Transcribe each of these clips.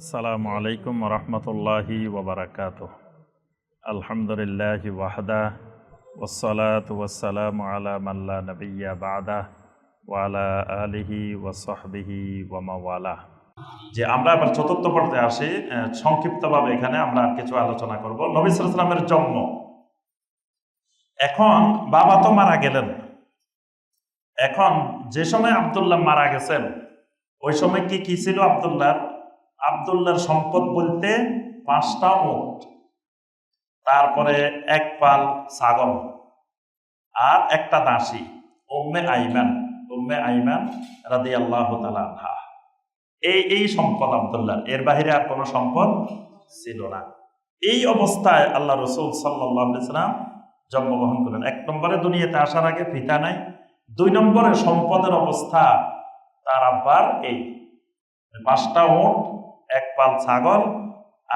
আসসালামু আলাইকুম রহমতুল্লাহি ওবরাকাত আলহামদুলিল্লাহ ওয়াহদা ওসলাত ওয়াসালাম আলা মাল্লা নবিয়া বাদা ওয়ালা আলিহি ওয়াসহবিহি ওয়ামাওয়ালা যে আমরা এবার চতুর্থ পর্যায়ে আসি সংক্ষিপ্তভাবে এখানে আমরা কিছু আলোচনা করব। নবী সালামের জন্ম। এখন বাবা তো মারা গেলেন। এখন যে সময় আবদুল্লাহ মারা গেছেন, ওই সময় কি কি ছিল আবদুল্লাহর? আবদুল্লাহর সম্পদ বলতে পাঁচটা উট তারপরে এক পাল ছাগল আর একটা দাসী, উম্মে আইমান উম্মে আইমান রাদি আল্লাহ আনহা। এই এই সম্পদ আবদুল্লাহ এর বাহিরে আর কোনো সম্পদ ছিল না। এই অবস্থায় আল্লাহ রসুল সাল্লাম জন্মগ্রহণ করলেন এক নম্বরে দুনিয়াতে আসার আগে পিতা নাই, দুই নম্বরে সম্পদের অবস্থা তার আব্বার এই। পাঁচটা উট এক পাল ছাগল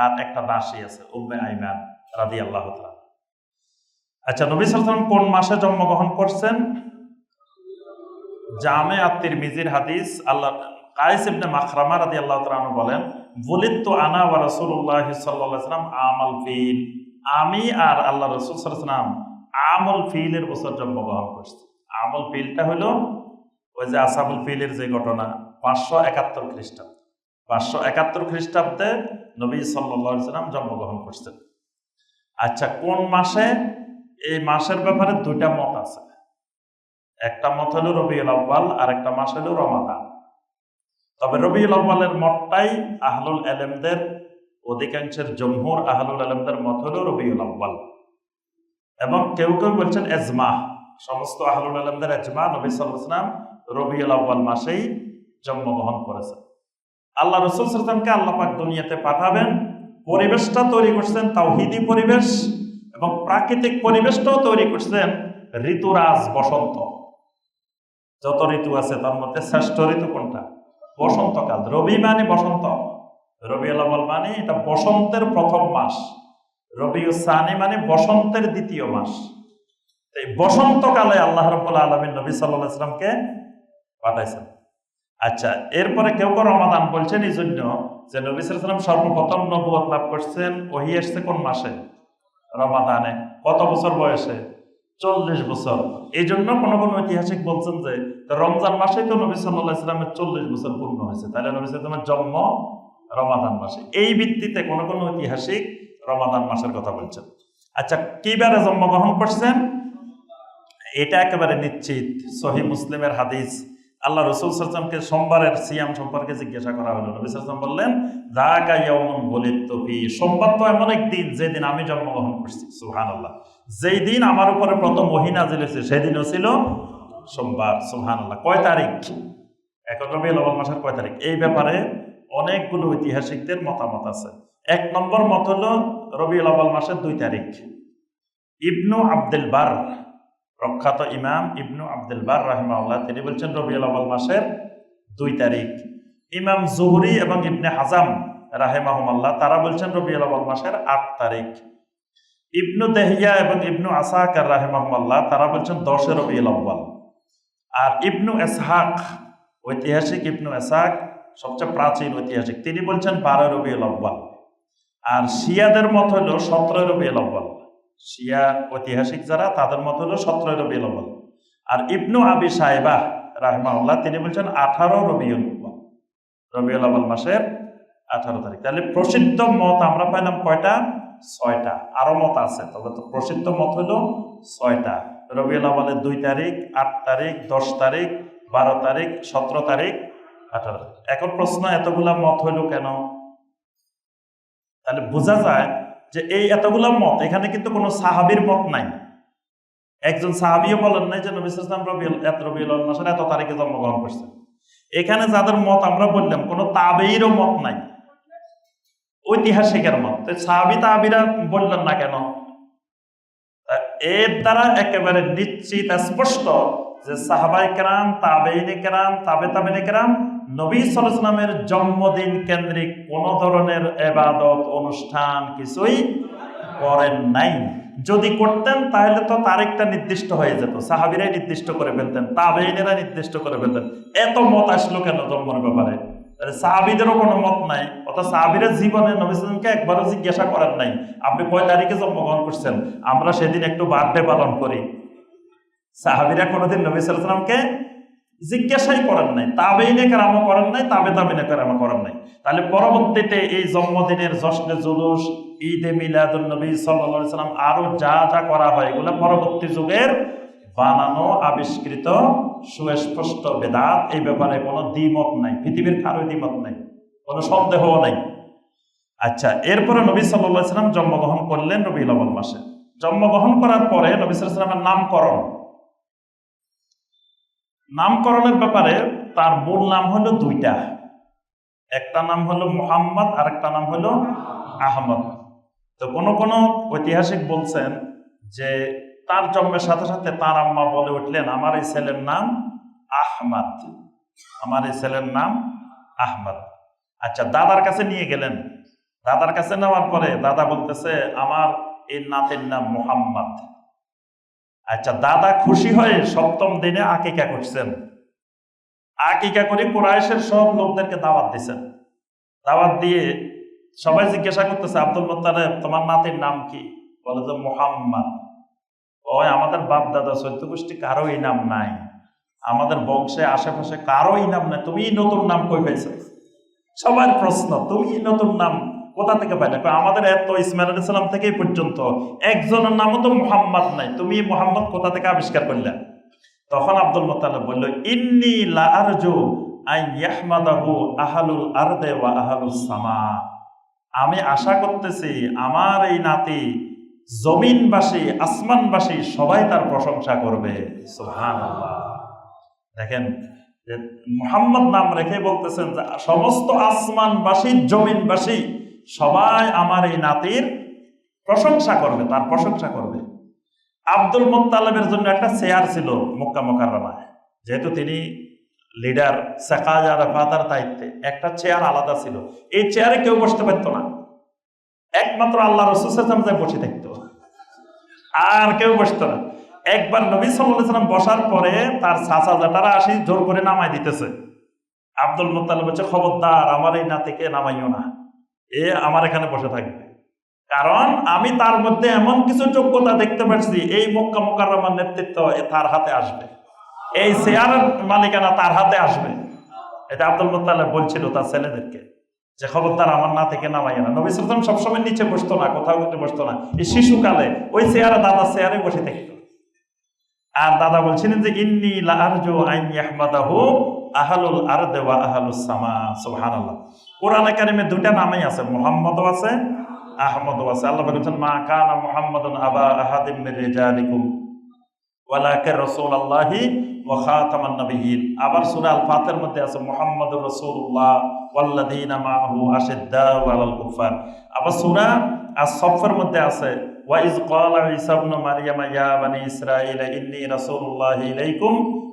আর একটা দাসী আছে উম্মে আইমান রাদি আল্লাহ আচ্ছা নবী সালাম কোন মাসে জন্মগ্রহণ করছেন? জামে আত্মির মিজির হাদিস, আল্লাহ কায়েস ইবনে মাখরামা রাদি আল্লাহ তাআলা বলেন বলিত আনা ওয়া রাসূলুল্লাহ সাল্লাল্লাহু আলাইহি আমাল ফিল। আমি আর আল্লাহ রাসূল সাল্লাল্লাহু আমল ফিলের বছর জন্মগ্রহণ করছি। আমল ফিলটা হলো ওই যে আসাবুল ফিলের যে ঘটনা, পাঁচশো একাত্তর খ্রিস্টাব্দ। পাঁচশো একাত্তর খ্রিস্টাব্দে নবী সাল্লাম জন্মগ্রহণ করছেন। আচ্ছা কোন মাসে? এই মাসের ব্যাপারে দুইটা মত আছে। একটা মত হলো রবিউল আব্বাল আর একটা মাস হলো রমাদান। তবে রবিউল আব্বালের মতটাই আহলুল আলেমদের অধিকাংশের জমহুর আহলুল আলেমদের মত হলো রবিউল আব্বাল এবং কেউ কেউ বলছেন এজমা। সমস্ত আহলুল আলমদের এজমা নবী সাল্লাম রবিউল আব্বাল মাসেই জন্মগ্রহণ করেছেন। আল্লাহ রসুল সাল্লামকে আল্লাহ পাক দুনিয়াতে পাঠাবেন। পরিবেশটা তৈরি করছেন তাওহিদি পরিবেশ এবং প্রাকৃতিক পরিবেশটাও তৈরি করছেন ঋতুরাজ বসন্ত। যত ঋতু আছে তার মধ্যে শ্রেষ্ঠ ঋতু কোনটা? বসন্তকাল। রবি মানে বসন্ত। রবি আলাবল মানে এটা বসন্তের প্রথম মাস। রবিউ সানি মানে বসন্তের দ্বিতীয় মাস। এই বসন্তকালে আল্লাহ রব্বুল্লাহ আলমিন নবী সাল্লাহ ইসলামকে পাঠাইছেন। আচ্ছা এরপরে কেউ কেউ রমাদান বলছেন এই জন্য যে নবী সাল্লাম সর্বপ্রথম নবুয়ত লাভ করছেন, ওহি এসছে কোন মাসে? রমাদানে। কত বছর বয়সে? চল্লিশ বছর। এই জন্য কোনো কোনো ঐতিহাসিক বলছেন যে রমজান মাসেই তো নবী সাল্লাহ ইসলামের চল্লিশ বছর পূর্ণ হয়েছে। তাহলে নবী সাল্লামের জন্ম রমাদান মাসে। এই ভিত্তিতে কোনো কোনো ঐতিহাসিক রমাদান মাসের কথা বলছেন। আচ্ছা কিবারে জন্মগ্রহণ করছেন? এটা একেবারে নিশ্চিত। সহি মুসলিমের হাদিস আল্লাহ রসুল সাল্লামকে সোমবারের সিয়াম সম্পর্কে জিজ্ঞাসা করা হলো। নবী সাল্লাম বললেন রাগা ইয়াউমুন বলিত ফি সোমবার তো এমন এক দিন, যেদিন আমি জন্মগ্রহণ করছি সুহান আল্লাহ যেই দিন আমার উপরে প্রথম মহিনা জেলেছে সেদিনও ছিল সোমবার সুহান আল্লাহ কয় তারিখ? এখন রবি লবণ মাসের কয় তারিখ? এই ব্যাপারে অনেকগুলো ঐতিহাসিকদের মতামত আছে। এক নম্বর মত হলো রবি আব্বাল মাসের দুই তারিখ। ইবনু আব্দুল বার প্রখ্যাত ইমাম ইবনু আব্দুল বার রাহিমাউল্লাহ তিনি বলছেন রবি আব্বাল মাসের দুই তারিখ। ইমাম জুহরি এবং ইবনে হাজাম রাহেমাহুমাল্লাহ তারা বলছেন রবি আব্বাল মাসের আট তারিখ। ইবনু দেহিয়া এবং ইবনু আসাকার রাহেমাহুমাল্লাহ তারা বলছেন, দশে রবি আব্বাল আর ইবনু এসহাক, ঐতিহাসিক ইবনু এসহাক, সবচেয়ে প্রাচীন ঐতিহাসিক, তিনি বলছেন, বারো রবি আব্বাল আর শিয়াদের মত হলো, সতেরো রবিউল আব্বাল শিয়া ঐতিহাসিক যারা, তাদের মত হলো সতেরো আব্বাল আর ইবনু আবি সাহেবা রাহমাউল্লাহ তিনি বলছেন আঠারো আব্বাল রবিউল আব্বাল মাসের আঠারো তারিখ। তাহলে প্রসিদ্ধ মত আমরা পাইলাম কয়টা? ছয়টা। আরও মত আছে, তবে তো প্রসিদ্ধ মত হলো ছয়টা। রবিউল আব্বালের দুই তারিখ, আট তারিখ, দশ তারিখ, বারো তারিখ, সতেরো তারিখ, আঠারো তারিখ। এখন প্রশ্ন, এতগুলা মত হইল কেন? তাহলে বোঝা যায় যে এই এতগুলো মত, এখানে কিন্তু কোনো সাহাবির মত নাই। একজন সাহাবিও বলেন নাই যে নবী ইসলাম রবিউল এত রবিউল মাসের এত তারিখে জন্মগ্রহণ করছেন। এখানে যাদের মত আমরা বললাম, কোনো তাবেইরও মত নাই। ঐতিহাসিকের মত। সাহাবি তাহাবিরা বললেন না কেন? এর দ্বারা একেবারে নিশ্চিত, স্পষ্ট যে সাহাবাই কেরাম তাবেইনে কেরাম, তাবে তাবেনে কেরাম নবী সালামের জন্মদিন কেন্দ্রিক কোন ধরনের এবাদত, অনুষ্ঠান কিছুই করেন নাই। যদি করতেন, তাহলে তো তারিখটা নির্দিষ্ট হয়ে যেত। সাহাবিরাই নির্দিষ্ট করে ফেলতেন তাবেইনেরা নির্দিষ্ট করে ফেলতেন। এত মত আসলো কেন জন্মের ব্যাপারে? সাহাবিদেরও কোনো মত নাই অর্থাৎ সাহাবিরের জীবনে নবিসামকে একবারও জিজ্ঞাসা করার নাই, আপনি কয় তারিখে জন্মগ্রহণ করছেন? আমরা সেদিন একটু বার্থডে পালন করি। সাহাবিরা কোনোদিন নবী সালামকে জিজ্ঞাসাই করেন নাই তাবেইনে কেরামও করেন নাই, তাবে তাবিনে কেরামও করেন নাই। তাহলে পরবর্তীতে এই জন্মদিনের জশ্নে জুলুস, ঈদে মিলাদুল নবী সাল্লা সাল্লাম আরও যা যা করা হয়, এগুলো পরবর্তী যুগের বানানো, আবিষ্কৃত, সুস্পষ্ট বেদাত। এই ব্যাপারে কোনো দ্বিমত নাই, পৃথিবীর কারও দ্বিমত নাই, কোনো সন্দেহও নাই। আচ্ছা এরপরে নবী সাল্লাহ সাল্লাম জন্মগ্রহণ করলেন রবি মাসে। জন্মগ্রহণ করার পরে নবী সাল্লামের নামকরণ। নামকরণের ব্যাপারে তার মূল নাম হলো দুইটা। একটা নাম হলো মোহাম্মদ আর একটা নাম হলো আহমদ। তো কোনো কোনো ঐতিহাসিক বলছেন যে তার জন্মের সাথে সাথে তার আম্মা বলে উঠলেন, আমার এই ছেলের নাম আহমদ। আমার এই ছেলের নাম আহমদ। আচ্ছা দাদার কাছে নিয়ে গেলেন। দাদার কাছে নেওয়ার পরে দাদা বলতেছে, আমার এই নাতের নাম মোহাম্মদ। আচ্ছা দাদা খুশি হয়ে সপ্তম দিনে আকিকা করছেন। আকিকা করে কোরআশের সব লোকদেরকে দাওয়াত দিছেন। দাওয়াত দিয়ে সবাই জিজ্ঞাসা করতেছে, আব্দুল মোত্তালেব, তোমার নাতির নাম কি? বলে যে, মোহাম্মদ। ওই আমাদের বাপ দাদা চৈত্য গোষ্ঠী কারও এই নাম নাই। আমাদের বংশে, আশেপাশে কারও এই নাম নাই। তুমি নতুন নাম কই পাইছো? সবার প্রশ্ন তুমি নতুন নাম কোথা থেকে পাইলে? আমাদের এত ইসমাইল আলাইহিস সালাম থেকেই পর্যন্ত একজনের নামও তো মোহাম্মদ নাই। তুমি মোহাম্মদ কোথা থেকে আবিষ্কার করলে? তখন আব্দুল মোতালেব বলল, ইন্নি লা আরজু আই ইয়াহমাদাহু আহালুল সামা। আমি আশা করতেছি আমার এই নাতি জমিনবাসী, আসমানবাসী সবাই তার প্রশংসা করবে। দেখেন মোহাম্মদ নাম রেখে বলতেছেন যে, সমস্ত আসমানবাসী, জমিনবাসী সবাই আমার এই নাতির প্রশংসা করবে, তার প্রশংসা করবে। আব্দুল মোত্তালেবের জন্য একটা চেয়ার ছিল মক্কা মোকাররমায়। যেহেতু তিনি লিডার সেকাজার ফাদার দায়িত্বে, একটা চেয়ার আলাদা ছিল। এই চেয়ারে কেউ বসতে পারত না। একমাত্র আল্লাহ রসুল যে বসে থাকতো। আর কেউ বসতো না। একবার নবী সাল্লাম বসার পরে তার চাচা জাটারা আসি, জোর করে নামাই দিতেছে। আব্দুল মোত্তালেব হচ্ছে খবরদার, আমার এই নাতিকে নামাইও না। এ আমার এখানে বসে থাকবে। কারণ আমি তার মধ্যে এমন কিছু যোগ্যতা দেখতে পাচ্ছি, এই মক্কা মোকাররমার নেতৃত্ব তার হাতে আসবে। এই চেয়ারের মালিকানা তার হাতে আসবে। এটা আব্দুল মোত্তালেব বলছিল তার ছেলেদেরকে যে, খবরদার, আমার না থেকে নামাইয়া না। নবী সালাম সবসময় নিচে বসতো না, কোথাও উঠে বসতো না। এই শিশুকালে ওই চেয়ারে দাদা চেয়ারে বসে থাকতো। আর দাদা বলছিলেন যে, ইন্নি লারজু আইন ইয়াহমাদাহু আহালুল আরদে ওয়া আহালুস সামা, সুবহানাল্লাহ। কোরআনে কারিমে দুটা নামই আছে, মুহাম্মদও আছে, আহমদও আছে। আল্লাহ বলেছেন, মা কানা মুহাম্মাদুন আবা আহাদিম রিজালিকুম, ওয়ালাকিন রাসূলুল্লাহি ওয়া খাতামান আবার সূরা আল ফাতির মধ্যে আছে, মুহাম্মাদুর রাসূলুল্লাহ ওয়াল্লাযীনা মাআহু আশিদ্দাউ আলাল কুফার আবার সূরা আস-সাফের মধ্যে আছে ওয়াইজ ক্বালা ঈসা ইবনু মারইয়াম ইয়া বানি ইসরাঈল, ইন্নী রাসূলুল্লাহি ইলাইকুম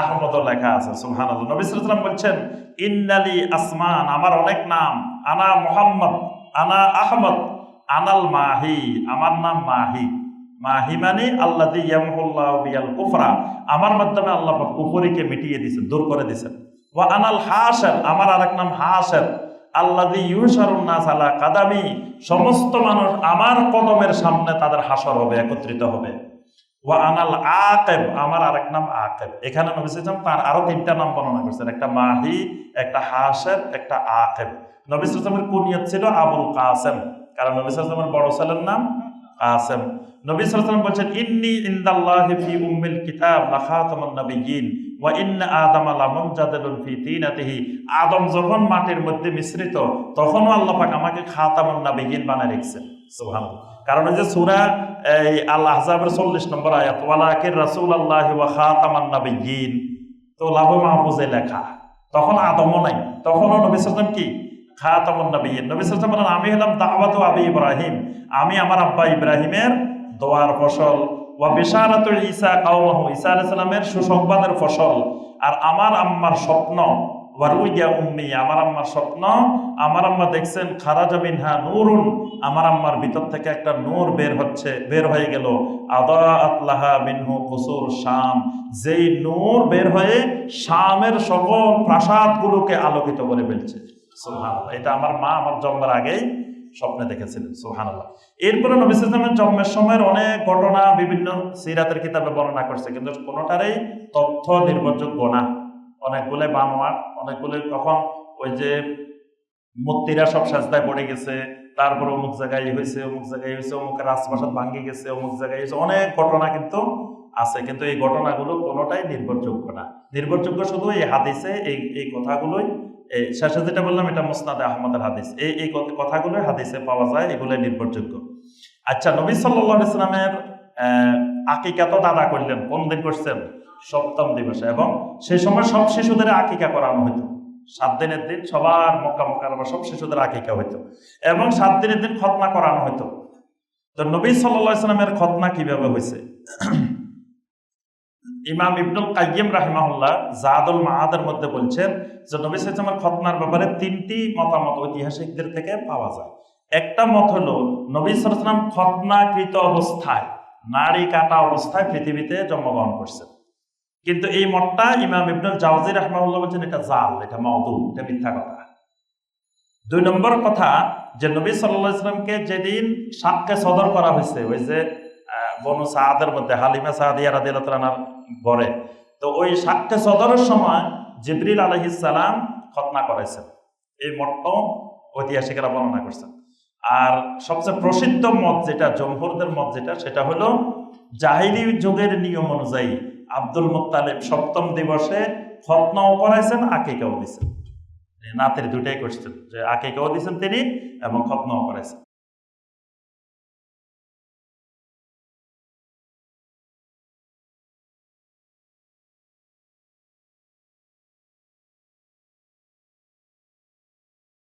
আহমদও লেখা আছে সুহান আল্লাহ নবী সাল্লাম বলছেন, ইন্নালি আসমান, আমার অনেক নাম। আনা মোহাম্মদ, আনা আহমদ, আনাল মাহি, আমার নাম মাহি। মাহি মানে আল্লাহ বিয়াল কুফরা আমার মাধ্যমে আল্লাহ কুফরিকে মিটিয়ে দিয়েছেন দূর করে দিয়েছেন ওয়া আনাল হাসার আমার আরেক নাম হাসার আল্লাদি ইউসারুন নাস আলা কাদামি। সমস্ত মানুষ আমার কদমের সামনে তাদের হাসর হবে, একত্রিত হবে। আনাল আকেব, আমার আরেক নাম আকেব। এখানে নবী সাল্লাম তার আরও তিনটা নাম বর্ণনা করছেন, একটা মাহি, একটা হাসের একটা আকেব। নবী সাল্লামের কুনিয়ত ছিল আবুল কাসেম, কারণ নবী সাল্লামের বড় ছেলের নাম কাসেম। নবী সাল্লাম বলছেন, ইন্নি ইনদাল্লাহি ফি উম্মিল কিতাব লাখাতামুন নাবিয়্যিন ওয়া ইন্না আদামা লামুনজাদিলুন ফি তিনাতিহি। আদম যখন মাটির মধ্যে মিশ্রিত, তখনও আল্লাহ পাক আমাকে খাতামুন নাবিয়্যিন বানায় রেখেছেন। সুবহানাল্লাহ। কারণ যে সূরা, এই আল আহজাবের 40 নম্বর আয়াত ওয়ালাকির রাসূলুল্লাহি ওয়া খাতামান নাবিয়্যিন। তো লাভ মাহফুজে লেখা। তখন আদমও নাই, তখনও নবী সাল্লাম কি? খাতামুন নবীন নবী বলেন, আমি হলাম দাওয়াত আবি ইব্রাহিম। আমি আমার আব্বা ইব্রাহিমের দোয়ার ফসল। ওয়া বিশারাতুল ঈসা কাওমাহু। ঈসা আলাইহিস সালামের সুসংবাদের ফসল। আর আমার আম্মার স্বপ্ন ওয়ারুইয়া উম্মি, আমার আম্মার স্বপ্ন, আমার আম্মা দেখছেন, খারাজা মিনহা নূরুন। আমার আম্মার ভিতর থেকে একটা নূর বের হচ্ছে, বের হয়ে গেল। আদা আতলাহা মিনহু কুসুর শাম। যেই নূর বের হয়ে শামের সকল প্রাসাদগুলোকে আলোকিত করে ফেলছে। এটা আমার মা, আমার জন্মের আগেই স্বপ্নে দেখেছিলেন, সুবহানাল্লাহ। এরপরে নবী সাল্লামের জন্মের সময়ের অনেক ঘটনা বিভিন্ন সিরাতের কিতাবে বর্ণনা করছে, কিন্তু কোনোটারই তথ্য নির্ভরযোগ্য না। অনেকগুলো বানোয়া অনেকগুলো তখন ওই যে মূর্তিরা সব সাজদায় পড়ে গেছে, তারপর অমুক জায়গায় হয়েছে, অমুক জায়গায় হয়েছে অমুক রাজপ্রাসাদ ভাঙ্গে গেছে, অমুক জায়গায় হয়েছে, অনেক ঘটনা কিন্তু আছে, কিন্তু এই ঘটনাগুলো কোনোটাই নির্ভরযোগ্য না। নির্ভরযোগ্য শুধু এই হাদিসে, এই এই কথাগুলোই শেষে যেটা বললাম, এটা মুসনাদে আহমদের হাদিস। এই এই কথাগুলোই হাদিসে পাওয়া যায়, এগুলোই নির্ভরযোগ্য। আচ্ছা নবী সাল্লাহ ইসলামের আকিকা তো দাদা করলেন, কোন দিন করছেন? সপ্তম দিবসে। এবং সেই সময় সব শিশুদের আকিকা করানো হতো সাত দিনের দিন সবার মক্কা মক্কা সব শিশুদের আকিকা হইতো। এবং সাত দিনের দিন খতনা করানো হতো তো নবী সাল্লাহ ইসলামের খতনা কীভাবে হয়েছে ইমাম ইবনুল কাইয়িম রাহিমাহুল্লাহ জাদুল মাহাদের মধ্যে বলছেন যে, নবী সাল্লামের খতনার ব্যাপারে তিনটি মতামত ঐতিহাসিকদের থেকে পাওয়া যায়। একটা মত হলো, নবী সাল্লাম খতনাকৃত অবস্থায়, নারী কাটা অবস্থায় পৃথিবীতে জন্মগ্রহণ করছেন। কিন্তু এই মতটা ইমাম ইবনুল জাওজি রাহমাহুল্লাহ বলছেন এটা জাল, এটা মওদু এটা মিথ্যা কথা। দুই নম্বর কথা যে, নবী সাল্লাহ ইসলামকে যেদিন সাক্ষ্যে সদর করা হয়েছে, ওই যে বনু সাহাদের মধ্যে, হালিমা সাহাদিয়া রাদিয়াল্লাহু ঘরে। তো ওই সাক্ষ্যে সদরের সময় জিবরিল আলহিস সালাম খতনা করেছেন। এই মতটাও ঐতিহাসিকেরা বর্ণনা করছেন। আর সবচেয়ে প্রসিদ্ধ মত যেটা, জমহুরদের মত যেটা, সেটা হলো জাহিলি যুগের নিয়ম অনুযায়ী আব্দুল মুত্তালিব সপ্তম দিবসে খতনাও করাইছেন, আকিকাও দিছেন। নাতের দুটাই করছেন যে আকিকাও দিছেন তিনি এবং খতনাও করাইছেন।